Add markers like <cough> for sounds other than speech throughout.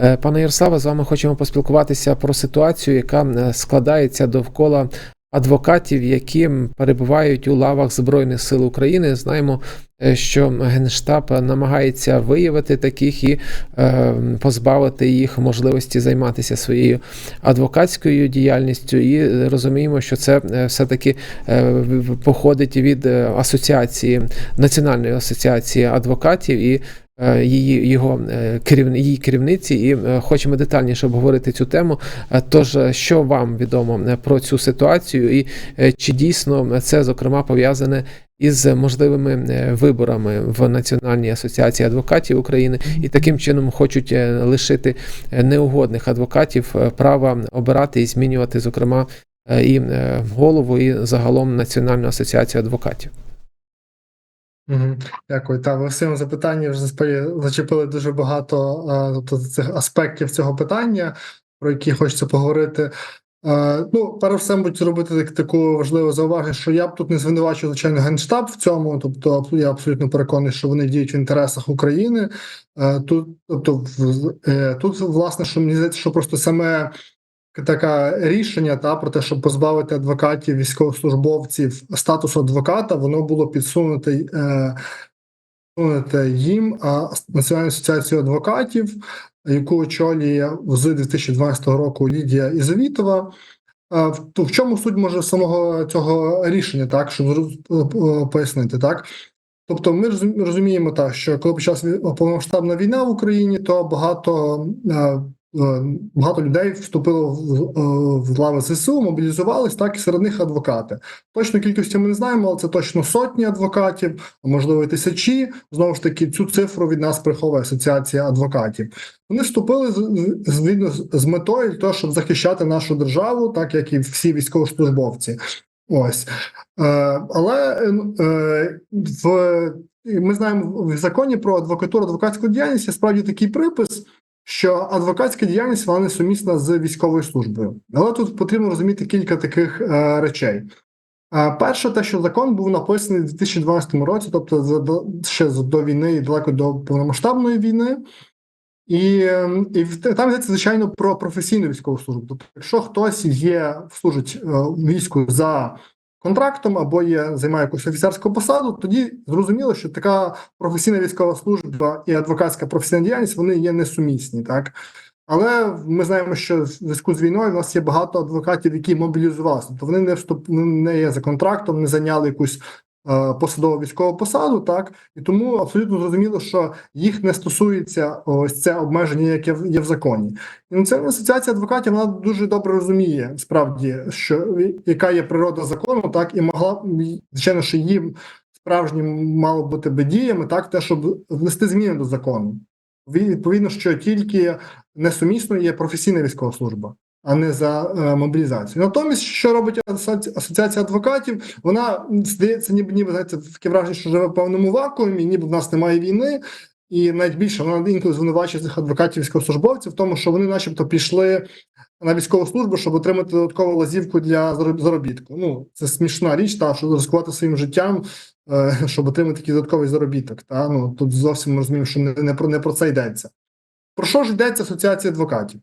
Е, Пане Ярославе, з вами хочемо поспілкуватися про ситуацію, яка е, складається довкола адвокатів, які перебувають у лавах Збройних сил України. Знаємо, е, що Генштаб намагається виявити таких і позбавити їх можливості займатися своєю адвокатською діяльністю. І розуміємо, що це все-таки походить від асоціації Національної асоціації адвокатів і її його е, її керівниці, і е, хочемо детальніше обговорити цю тему. Е, Тож, е, що вам відомо е, про цю ситуацію, і е, чи дійсно це зокрема пов'язане із можливими е, виборами в Національній асоціації адвокатів України, і таким чином хочуть е, лишити е, неугодних адвокатів е, права обирати і змінювати, зокрема, е, і е, голову, і загалом Національну асоціацію адвокатів. Дякую. Та ви в своєму запитанні вже зачепили дуже багато тобто, цих аспектів цього питання, про які хочеться поговорити. Е, ну, перш все, мабуть, зробити так, таку важливу заувагу, що я б тут не звинувачую, звичайно, Генштаб в цьому. Тобто, я абсолютно переконаний, що вони діють в інтересах України. Е, тут, тобто, е, тут, власне, що мені здається, що просто саме таке рішення та про те, щоб позбавити адвокатів, військовослужбовців статусу адвоката, воно було підсунуте, е, їм а, Національною асоціацією адвокатів, яку очолює з 2012 року Лідія Ізовітова. В- то в чому суть може самого цього рішення, так щоб зроз- е, пояснити, так? Тобто, ми розуміємо так, що коли почалася повномасштабна війна в Україні, то багато, е, е, багато людей вступило в, е, лави ЗСУ, мобілізувались, так і серед них адвокати. Точно кількості ми не знаємо, але це точно сотні адвокатів, а можливо і тисячі. Знову ж таки, цю цифру від нас приховує асоціація адвокатів. Вони вступили з, з, метою того, щоб захищати нашу державу, так як і всі військовослужбовці. Ось. Е, але е, в ми знаємо в законі про адвокатуру адвокатську діяльність є справді такий припис, що адвокатська діяльність вона не сумісна з військовою службою. Але тут потрібно розуміти кілька таких е, речей. Е, перше, те, що закон був написаний у 2012 році, тобто за- ще до війни і далеко до повномасштабної війни. І, ем, і там йдеться, звичайно, про професійну військову службу. Тобто, якщо хтось є, служить е, війську за контрактом або є, займає якусь офіцерську посаду, тоді зрозуміло, що така професійна військова служба і адвокатська професійна діяльність вони є несумісні, так. Але ми знаємо, що в зв'язку з війною в нас є багато адвокатів, які мобілізувалися. Тобто вони не вступ не є за контрактом, не зайняли якусь посадову військову посаду, так і тому абсолютно зрозуміло, що їх не стосується ось це обмеження, яке є в законі. І Національна асоціація адвокатів вона дуже добре розуміє справді, що яка є природа закону, так і могла звичайно, що їм справжнім мало бути би діями, так те, щоб внести зміни до закону. Відповідно, що тільки несумісно є професійна військова служба, а не за е, мобілізацію. Натомість, що робить асоціація адвокатів, вона здається, ніби ніби знаєте, таке враження, що живе в певному вакуумі, ніби в нас немає війни. І навіть більше вона інколи звинувачує цих адвокатів військовослужбовців в тому, що вони, начебто, пішли на військову службу, щоб отримати додаткову лазівку для заробітку. Ну це смішна річ, та що ризикувати своїм життям, е, <laughs> щоб отримати такий додатковий заробіток. Та ну тут зовсім розуміємо, що не, не про не про це йдеться. Про що ж йдеться асоціація адвокатів?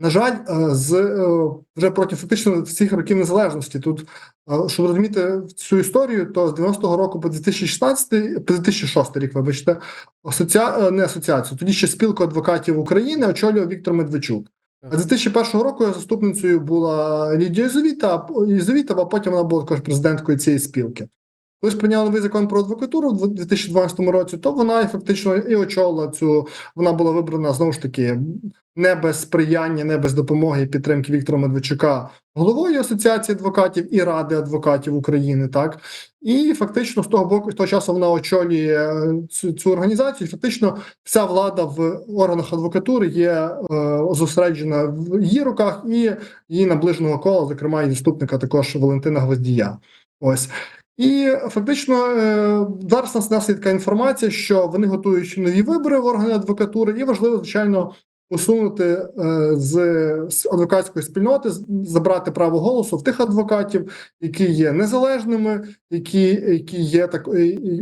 На жаль, е, з е, вже проти фактично всіх років незалежності. Тут, е, щоб розуміти цю історію, то з 90-го року по 2016, по 2006 рік, вибачте, асоціа... не асоціацію, тоді ще спілку адвокатів України очолював Віктор Медведчук. А з 2001 року заступницею була Лідія Ізовіта, Ізовітова, а потім вона була також президенткою цієї спілки. Коли ж прийняли новий закон про адвокатуру в 2012 році, то вона фактично і очолила цю. Вона була вибрана знову ж таки не без сприяння, не без допомоги і підтримки Віктора Медведчука, головою асоціації адвокатів і ради адвокатів України. Так і фактично з того боку, з того часу вона очолює е, цю, цю організацію. Фактично, вся влада в органах адвокатури є е, зосереджена в її руках і її наближеного кола, зокрема і заступника також Валентина Гвоздія. Ось. І фактично е, зараз у нас така інформація, що вони готують нові вибори в органи адвокатури, і важливо, звичайно, усунути е, з, адвокатської спільноти, забрати право голосу в тих адвокатів, які є незалежними, які, які є так,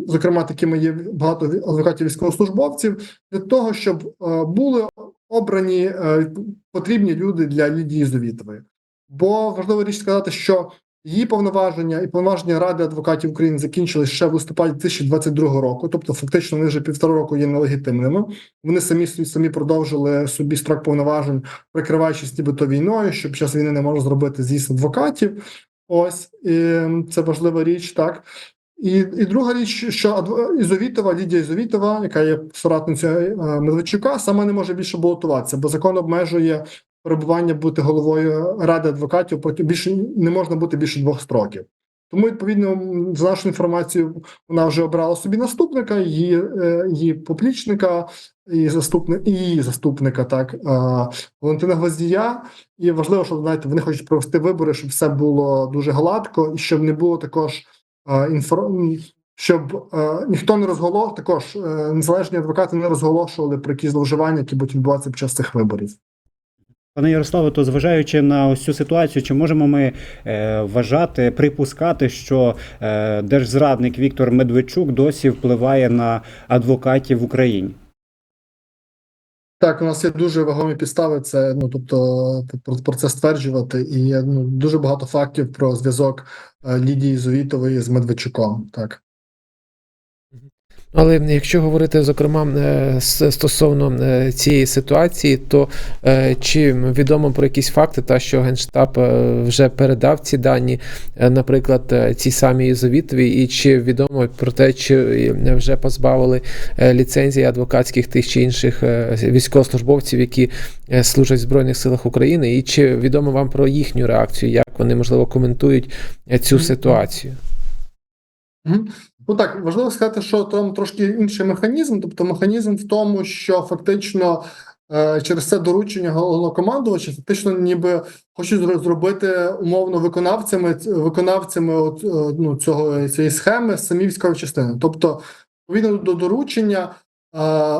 зокрема, такими є багато адвокатів військовослужбовців, для того, щоб е, були обрані е, потрібні люди для Лідії Зовітової. Бо важливо річ сказати, що її повноваження і повноваження Ради адвокатів України закінчились ще в листопаді 2022 року, тобто фактично вони вже півтора року є нелегітимними. Вони самі самі продовжили собі строк повноважень, прикриваючись нібито війною, що під час війни не можна зробити з'їзд адвокатів. Ось і це важлива річ, так. І, і друга річ, що Ізовітова, Лідія Ізовітова, яка є соратницею Медведчука, сама не може більше балотуватися, бо закон обмежує перебування бути головою ради адвокатів проти більше не можна бути більше двох строків. Тому, відповідно, за нашу інформацію, вона вже обрала собі наступника, її, е, її поплічника, і заступник, і її заступника, так е, Валентина Гвоздія. І важливо, що знаєте, вони хочуть провести вибори, щоб все було дуже гладко, і щоб не було також е, інфор... м, щоб ніхто не розголошував, також незалежні адвокати не розголошували про якісь зловживання, які будуть відбуватися під час цих виборів. Пане Ярославе, то зважаючи на ось цю ситуацію, чи можемо ми е, вважати, припускати, що е, держзрадник Віктор Медведчук досі впливає на адвокатів в Україні? Так, у нас є дуже вагомі підстави. Це ну тобто про, це стверджувати, і ну дуже багато фактів про зв'язок е, Лідії Зовітової з Медведчуком. Так. Але якщо говорити зокрема е, стосовно е, цієї ситуації, то е, чи відомо про якісь факти, та що Генштаб вже передав ці дані, наприклад, цій самій Ізовітовій, і чи відомо про те, чи вже позбавили ліцензії адвокатських тих чи інших військовослужбовців, які служать в Збройних силах України, і чи відомо вам про їхню реакцію, як вони можливо коментують цю ситуацію? Ну так важливо сказати, що там трошки інший механізм. Тобто, механізм в тому, що фактично е, через це доручення головнокомандувача фактично ніби хочуть зробити умовно виконавцями виконавцями от, е, ну, цього цієї схеми самі військові частини. Тобто, відповідно до доручення. е,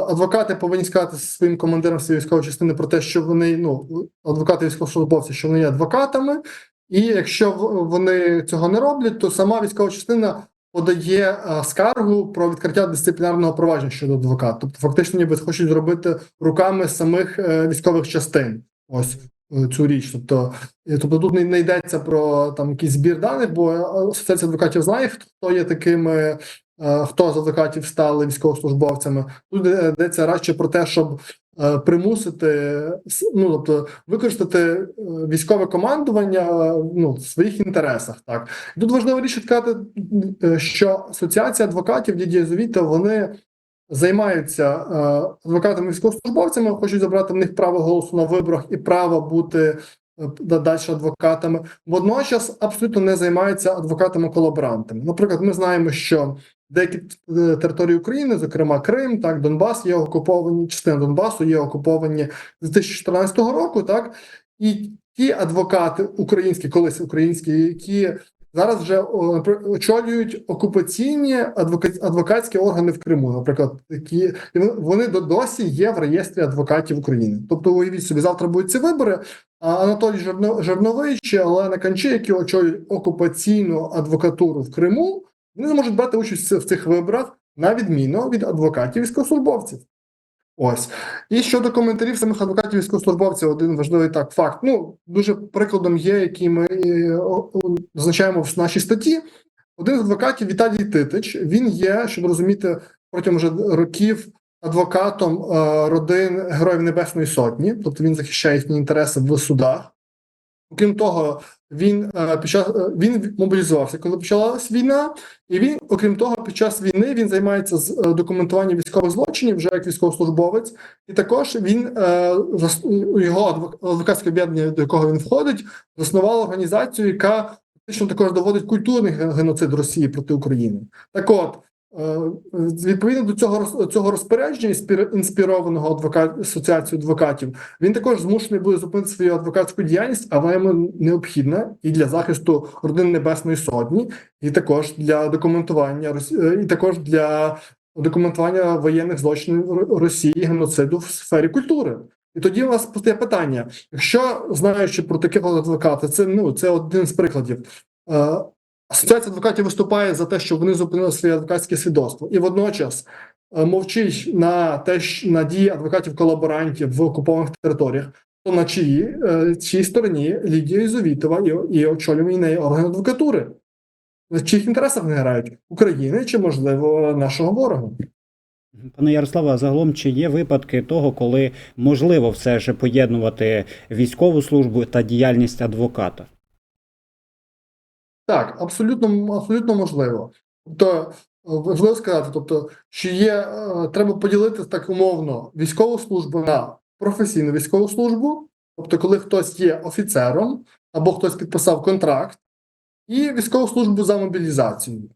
Адвокати повинні сказати своїм командирам своєї військової частини про те, що вони ну адвокати військовослужбовці, що вони є адвокатами, і якщо вони цього не роблять, то сама військова частина подає е, скаргу про відкриття дисциплінарного провадження щодо адвоката. Тобто, фактично, ніби хочуть зробити руками самих е, військових частин. Ось е, цю річ. Тобто, тобто тут не, не йдеться про там якийсь збір даних, бо асоціація адвокатів знає, хто є такими. Е, Хто з адвокатів стали військовослужбовцями? Тут е, йдеться радше про те, щоб е, примусити ну тобто використати військове командування ну в своїх інтересах. Так тут важливо річ е, що асоціація адвокатів Лідія Зовіта вони займаються адвокатами військовослужбовцями, хочуть забрати в них право голосу на виборах і право бути далі адвокатами. Водночас абсолютно не займаються адвокатами-колаборантами. Наприклад, ми знаємо, що деякі е, території України, зокрема Крим, так Донбас, є окуповані, частина Донбасу є окуповані з 2014 року, так і ті адвокати українські, колись українські, які зараз вже очолюють окупаційні адвока- адвокатські органи в Криму, наприклад, які вони- вони до- досі є в реєстрі адвокатів України. Тобто, уявіть собі, завтра будуть ці вибори. А Анатолій Жерно- Жерновий чи Олена Канчі, які очолюють окупаційну адвокатуру в Криму, вони зможуть брати участь в цих виборах на відміну від адвокатів військовослужбовців. Ось і щодо коментарів самих адвокатів військовослужбовців, один важливий так факт. Ну дуже прикладом є, який ми е, зазначаємо в нашій статті. Один з адвокатів Віталій Титич. Він є, щоб розуміти, протягом вже років адвокатом е, родин Героїв Небесної Сотні, тобто він захищає їхні інтереси в судах. Окрім того, він е, під час е, він мобілізувався, коли почалась війна, і він, окрім того, під час війни він займається з е, документуванням військових злочинів вже як військовослужбовець, і також він його адвокатське об'єднання, до якого він входить, заснувало організацію, яка фактично також доводить культурний геноцид Росії проти України. Так от. Е, Відповідно до цього цього розпорядження інспір- інспірованого адвокат асоціацією адвокатів, він також змушений буде зупинити свою адвокатську діяльність, а вона йому необхідна і для захисту родин Небесної Сотні, і також для документування е, і також для документування воєнних злочинів Росії геноциду в сфері культури. І тоді у нас постає питання: якщо знаючи про таких адвоката, це ну це один з прикладів. Асоціація адвокатів виступає за те, щоб вони зупинили своє адвокатське свідоцтво, і водночас е, мовчить на те, що- на дії адвокатів-колаборантів в окупованих територіях, то на чиї, е, чиїй стороні Лідія Ізовітова і, і очолювані неї органи адвокатури? В чиїх інтересах вони грають? України чи, можливо, нашого ворога? Пане Ярославе, загалом чи є випадки того, коли можливо все ж поєднувати військову службу та діяльність адвоката? Так, абсолютно, абсолютно можливо. Тобто, е, важливо сказати, тобто, що є, е, треба поділити так умовно військову службу на професійну військову службу, тобто, коли хтось є офіцером або хтось підписав контракт, і військову службу за мобілізацією.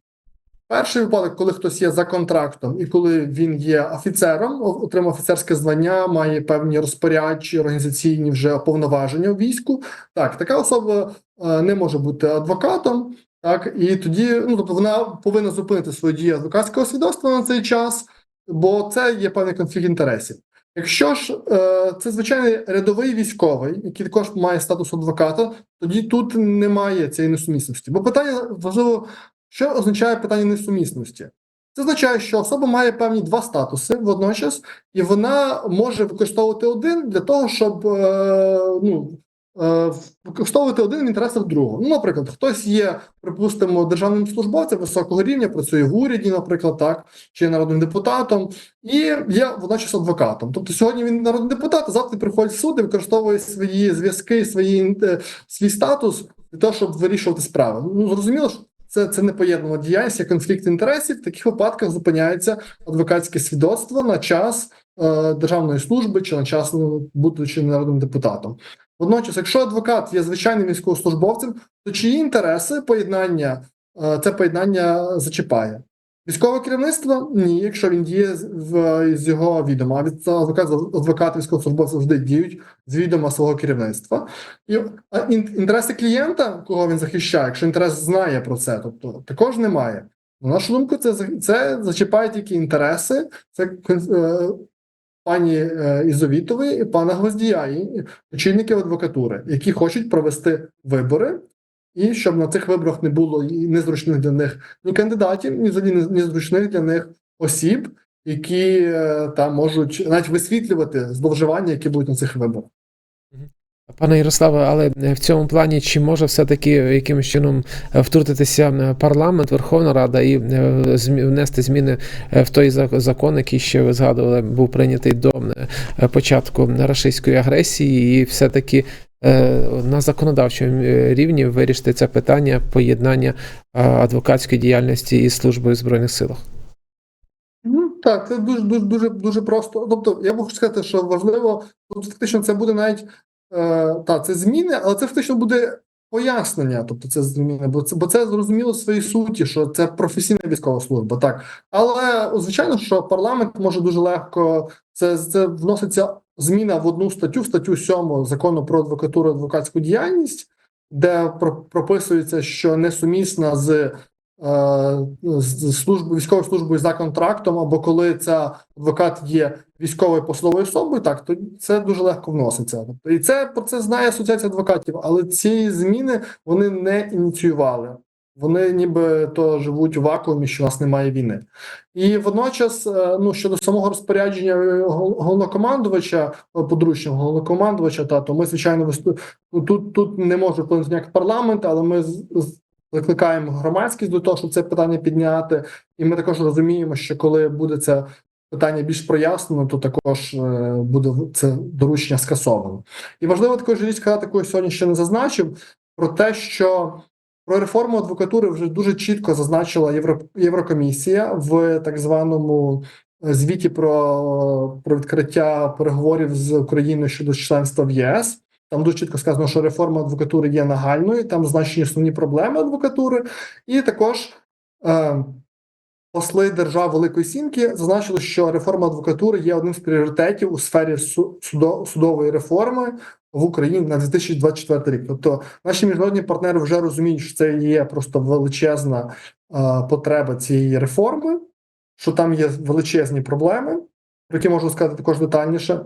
Перший випадок, коли хтось є за контрактом, і коли він є офіцером, отримав офіцерське звання, має певні розпорядчі організаційні вже повноваження у війську. Так, така особа е, не може бути адвокатом. Так, і тоді ну, тобто вона повинна зупинити свою дію адвокатського свідоцтва на цей час, бо це є певний конфлікт інтересів. Якщо ж е, це звичайний рядовий військовий, який також має статус адвоката, тоді тут немає цієї несумісності. Бо питання важливо, що означає питання несумісності? Це означає, що особа має певні два статуси водночас, і вона може використовувати один для того, щоб е, ну, е, використовувати один в інтересах другого. Ну, наприклад, хтось є, припустимо, державним службовцем високого рівня, працює в уряді, наприклад, так, чи є народним депутатом, і є водночас адвокатом. Тобто сьогодні він народний депутат, а завтра приходить в суд і використовує свої зв'язки, свої, е, свій статус для того, щоб вирішувати справи. Ну, зрозуміло, що це, це не поєднана діяльність, є конфлікт інтересів. В таких випадках зупиняється адвокатське свідоцтво на час е, державної служби чи на час ну, будучи народним депутатом. Водночас, якщо адвокат є звичайним військовослужбовцем, то чиї інтереси поєднання е, це поєднання зачіпає? Військове керівництво ні, якщо він діє в з його відома. Від адвокат адвокат військовослужбовця завжди діють з відома свого керівництва. І а ін- інтереси клієнта, кого він захищає, якщо інтерес знає про це, тобто також немає. На нашу думку, це це зачіпає тільки інтереси. Це е, пані е, Ізовітової і пана Гвоздія, очільників адвокатури, які хочуть провести вибори, і щоб на цих виборах не було і незручних для них ні кандидатів, ні взагалі незручних для них осіб, які е, там можуть навіть висвітлювати зловживання, які будуть на цих виборах. Пане Ярославе, але е, в цьому плані чи може все-таки якимось чином е, втрутитися е, парламент, Верховна Рада і внести зміни в той закон, який ще ви згадували, був прийнятий до початку рашистської агресії, і все-таки на законодавчому рівні вирішити це питання поєднання адвокатської діяльності із службою в збройних силах. Ну так, це дуже дуже дуже дуже просто. Тобто, я можу сказати, що важливо, тут фактично це буде навіть е, та це зміни, але це фактично буде пояснення. Тобто, це зміни, бо це бо це зрозуміло в своїй суті, що це професійна військова служба. Так, але звичайно, що парламент може дуже легко це, це вноситься зміна в одну статтю, в статтю 7 закону про адвокатуру адвокатську діяльність, де про- прописується, що несумісна з е, з служби військовою службою за контрактом, або коли ця адвокат є військовою посадовою особою, так то це дуже легко вноситься. Тобто, і це про це знає асоціація адвокатів, але ці зміни вони не ініціювали. Вони ніби то живуть у вакуумі, що у нас немає війни. І водночас, е, ну щодо самого розпорядження гол- головнокомандувача, е, подручного головнокомандувача, та то ми звичайно висту... ну, тут, тут не може вплинути ніяк парламент, але ми закликаємо громадськість до того, щоб це питання підняти. І ми також розуміємо, що коли буде це питання більш прояснено, то також е, буде це доручення скасовано. І важливо також річ сказати, яку сьогодні ще не зазначив, про те, що про реформу адвокатури вже дуже чітко зазначила Євро... Єврокомісія в так званому е, звіті про, про відкриття переговорів з Україною щодо членства в ЄС. Там дуже чітко сказано, що реформа адвокатури є нагальною, там зазначені основні проблеми адвокатури, і також е, посли держав Великої Сімки зазначили, що реформа адвокатури є одним з пріоритетів у сфері судо- судової реформи в Україні на 2024 рік. Тобто наші міжнародні партнери вже розуміють, що це є просто величезна е, потреба цієї реформи, що там є величезні проблеми, про які можу сказати також детальніше.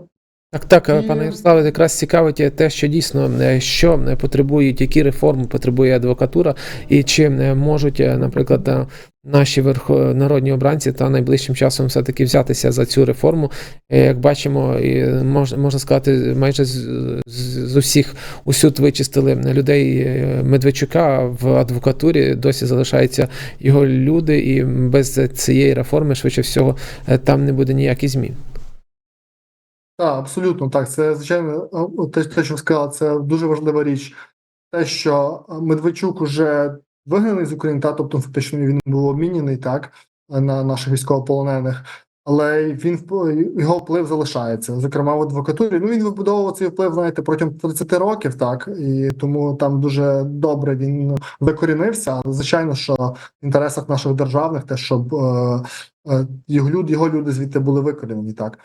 Так, так, пане Ярославе, якраз цікавить те, що дійсно е, що е, потребують, які реформи потребує адвокатура, і чи е, можуть, наприклад, наші верхо... народні обранці та найближчим часом все-таки взятися за цю реформу. Як бачимо, і можна, сказати, майже з, усіх усюд вичистили людей Медведчука в адвокатурі. Досі залишаються його люди, і без цієї реформи, швидше всього, там не буде ніяких змін. Так, абсолютно так. Це звичайно, те, те, що ви сказали, це дуже важлива річ. Те, що а, Медведчук уже вигнаний з України, та тобто фактично він був обмінений так на наших військовополонених, але він його вплив залишається. Зокрема, в адвокатурі. Ну він вибудовував цей вплив, знаєте, протягом 30 років, так і тому там дуже добре він викорінився. Але звичайно, що в інтересах наших державних те, щоб е, е, його люди, його люди звідти були викорінені, так.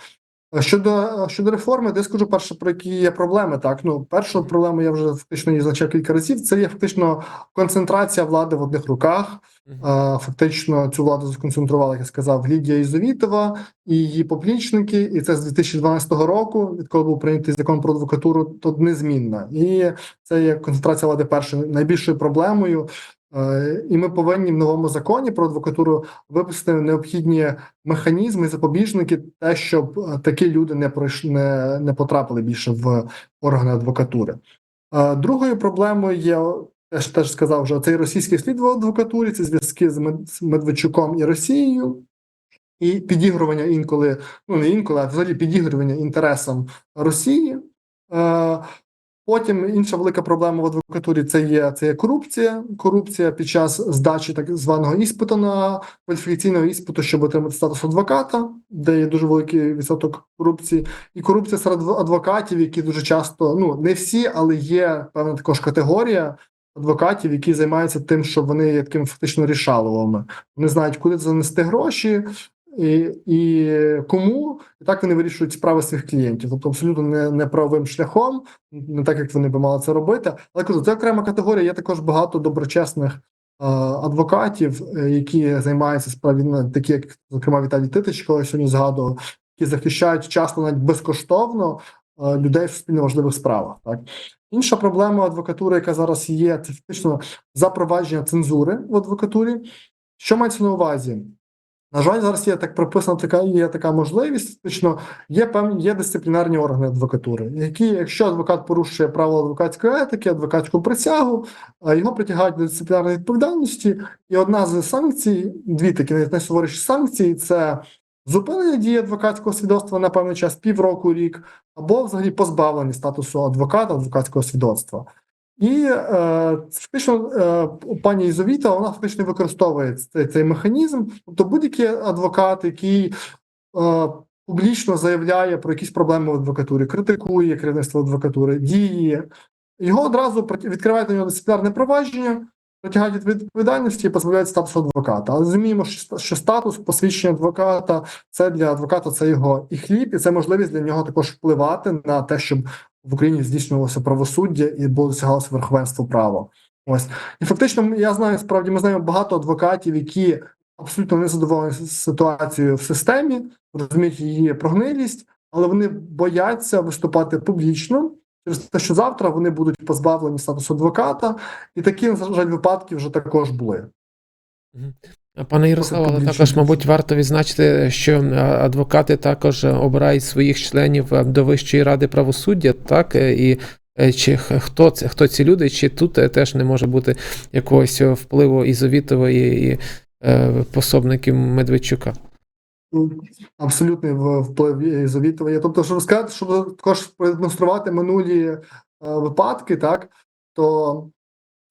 Е, Щодо щодо реформи, де скажу перше про які є проблеми. Так ну перша проблема я вже фактично її зазначав кілька разів. Це є фактично концентрація влади в одних руках. Е, Фактично цю владу сконцентрувала, як я сказав, Лідія Ізовітова і її поплічники. І це з 2012 року, відколи був прийнятий закон про адвокатуру, то незмінна. І це є концентрація влади першою найбільшою проблемою. Е, І ми повинні в новому законі про адвокатуру випустити необхідні механізми, запобіжники, те, щоб е, такі люди не пройшли, не, не потрапили більше в органи адвокатури. Е, Другою проблемою є я ж теж сказав вже цей російський слід в адвокатурі, це зв'язки з Медведчуком і Росією, і підігрування інколи, ну не інколи, а взагалі підігрування інтересам Росії. Потім інша велика проблема в адвокатурі це є це є корупція. Корупція під час здачі так званого іспиту на кваліфікаційного іспиту, щоб отримати статус адвоката, де є дуже великий відсоток корупції, і корупція серед адвокатів, які дуже часто ну не всі, але є певна також категорія адвокатів, які займаються тим, що вони є такими фактично рішаловими. Вони знають, куди занести гроші. І, і кому і так вони вирішують справи своїх клієнтів, тобто абсолютно не, не правовим шляхом, не так як вони би мали це робити. Але кажу, це окрема категорія. Є також багато доброчесних е, адвокатів, які займаються справді такі, як зокрема Віталій Титичко, я сьогодні згадував, які захищають часто навіть безкоштовно е, людей в суспільно важливих справах. Так інша проблема адвокатури, яка зараз є, це фактично запровадження цензури в адвокатурі. Що мається на увазі? На жаль, зараз є так прописана така є така можливість. Фактично є певні є дисциплінарні органи адвокатури, які, якщо адвокат порушує правила адвокатської етики, адвокатську присягу, його притягають до дисциплінарної відповідальності. І одна з санкцій, дві такі найсуворіші санкції це зупинення дії адвокатського свідоцтва на певний час, півроку, рік, або взагалі позбавлення статусу адвоката, адвокатського свідоцтва. І е, фактично е, пані Ізовіта вона фактично використовує цей, цей механізм. Тобто будь-який адвокат, який е, публічно заявляє про якісь проблеми в адвокатурі, критикує керівництво адвокатури, діє, його одразу відкривають на нього дисциплінарне провадження, притягають від відповідальності і позбавляють статусу адвоката. Але розуміємо, що статус посвідчення адвоката це для адвоката це його і хліб, і це можливість для нього також впливати на те, щоб в Україні здійснювалося правосуддя і було досягалося верховенство права. Ось і фактично, я знаю, справді ми знаємо багато адвокатів, які абсолютно не задоволені ситуацією в системі, розуміють її прогнилість, але вони бояться виступати публічно через те, що завтра вони будуть позбавлені статусу адвоката, і такі на жаль випадки вже також були. Пане Ярославе, але також, мабуть, варто відзначити, що е, адвокати також обирають своїх членів е, до Вищої ради правосуддя, так е, і чи хто це хто ці люди, чи тут теж не може бути якогось впливу і е, пособників Медведчука. Абсолютний в- вплив Завітова є. Тобто, щоб сказати, щоб також продемонструвати минулі випадки, так то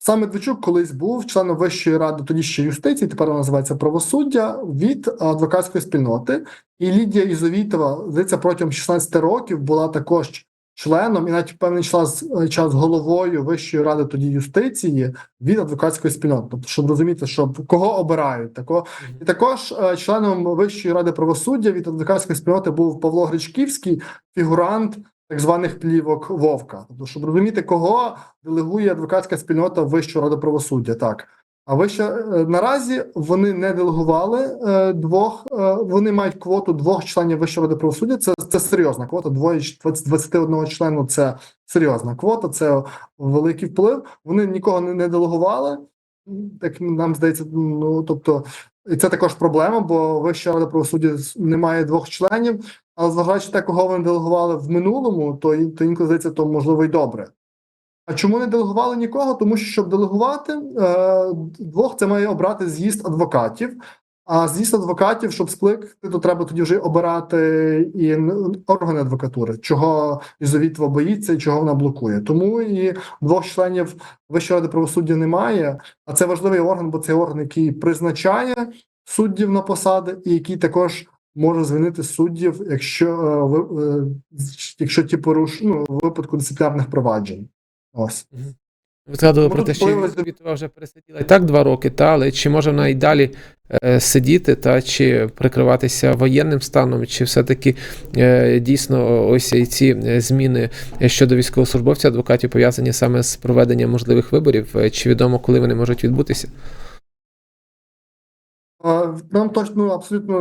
сам Медведчук колись був членом Вищої ради тоді ще юстиції, тепер вона називається правосуддя від адвокатської спільноти. І Лідія Ізовітова, здається, протягом 16 років була також членом і навіть певний час, час головою Вищої ради тоді юстиції від адвокатської спільноти. Тобто, щоб розуміти, що кого обирають, такого і також е, членом Вищої ради правосуддя від адвокатської спільноти був Павло Гречківський, фігурант так званих плівок Вовка. Тобто, щоб розуміти, кого делегує адвокатська спільнота в Вищу раду правосуддя. Так А ви ще е, наразі вони не делегували е, двох. е, Вони мають квоту двох членів Вищої ради правосуддя. Це, це серйозна квота. Двоє ч- 20 21 члену це серйозна квота, це великий вплив. Вони нікого не, не делегували. Так нам здається, ну тобто, і це також проблема, бо Вища рада правосуддя не має двох членів. Але зважаючи те, кого вони делегували в минулому, то, то інколи здається, то можливо й добре. А чому не делегували нікого? Тому що щоб делегувати е, двох, це має обрати з'їзд адвокатів. А з'їзд адвокатів, щоб скликати, то треба тоді вже обирати і органи адвокатури, чого Ізовітва боїться і чого вона блокує. Тому і двох членів Вищої ради правосуддя немає. А це важливий орган, бо це орган, який призначає суддів на посади, і який також може звільнити суддів, якщо е, ви- е, якщо ті поруш ну, в випадку дисциплінарних проваджень. Ось. Ви згадували про те, що впливу- вже пересиділа і так два роки, та але чи може вона і далі е, сидіти, та чи прикриватися воєнним станом, чи все-таки е, дійсно ось і ці е, зміни щодо військовослужбовців, адвокатів пов'язані саме з проведенням можливих виборів? Чи відомо, коли вони можуть відбутися? Нам точно абсолютно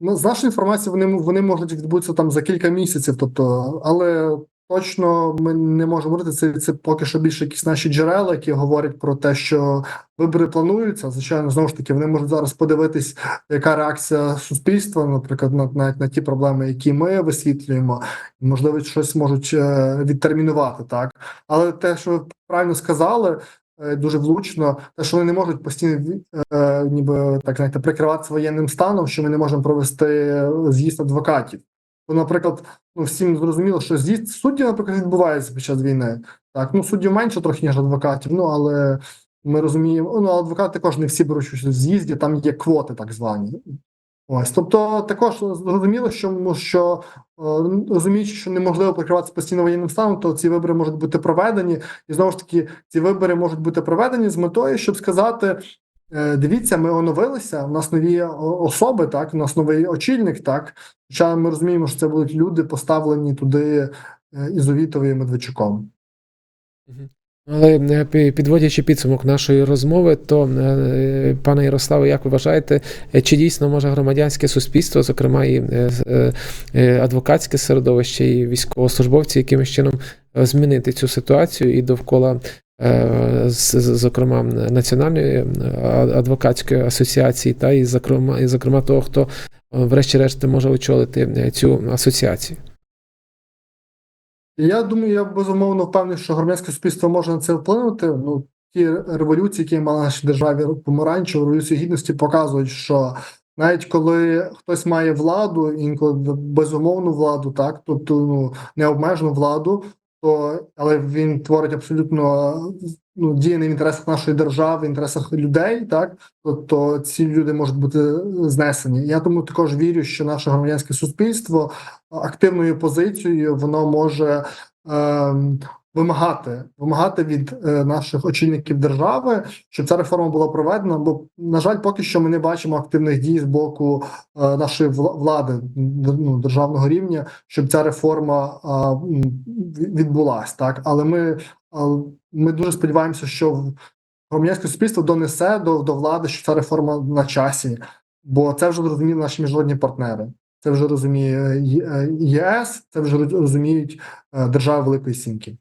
ну, з нашої інформації вони, вони можуть відбутися там за кілька місяців, тобто, але точно ми не можемо говорити. Це, це поки що більше якісь наші джерела, які говорять про те, що вибори плануються. Звичайно, знову ж таки, вони можуть зараз подивитись, яка реакція суспільства, наприклад, на навіть на ті проблеми, які ми висвітлюємо, можливо, щось можуть е, відтермінувати, так. Але те, що ви правильно сказали. Е, Дуже влучно, те, що вони не можуть постійно е, ніби так знаєте, прикриватися воєнним станом, що ми не можемо провести е, з'їзд адвокатів. То, наприклад, ну всім зрозуміло, що з'їзд суддів, наприклад, відбувається під час війни. Так, ну суддів менше трохи ніж адвокатів. Ну але ми розуміємо, ну адвокати також не всі беруть участь в з'їзді, там є квоти, так звані. Ось, тобто, також зрозуміло, що, що е, розуміючи, що неможливо прикриватися постійно воєнним станом, то ці вибори можуть бути проведені, і знову ж таки, ці вибори можуть бути проведені з метою, щоб сказати: е, дивіться, ми оновилися. У нас нові особи, так, у нас новий очільник. Так, хоча ми розуміємо, що це будуть люди, поставлені туди е, Ізовітовою і Медведчуком. Але е, підводячи підсумок нашої розмови, то е, пане Ярославе, як ви вважаєте, е, чи дійсно може громадянське суспільство, зокрема і адвокатське середовище і військовослужбовці, якимось чином змінити цю ситуацію і довкола, зокрема, національної адвокатської асоціації, та і зокрема, і зокрема того, хто врешті-решт може очолити цю асоціацію? Я думаю, я безумовно впевнений, що громадянське суспільство може на це вплинути. Ну ті революції, які мали нашій державі помаранчеву революцію гідності, показують, що навіть коли хтось має владу, інколи безумовну владу, так тобто ну необмежену владу, то але він творить абсолютно ну діє не в інтересах нашої держави, в інтересах людей, так тобто ці люди можуть бути знесені. Я тому також вірю, що наше громадянське суспільство активною позицією воно може ем, вимагати вимагати від е, наших очільників держави, щоб ця реформа була проведена. Бо на жаль, поки що ми не бачимо активних дій з боку е, нашої влади ну, державного рівня, щоб ця реформа від- відбулась. Так, але ми, а, ми дуже сподіваємося, що громадянське суспільство донесе до, до влади, що ця реформа на часі, бо це вже зрозуміли наші міжнародні партнери. Це вже розуміє е, ЄС, це вже розуміють е, держави Великої Сімки.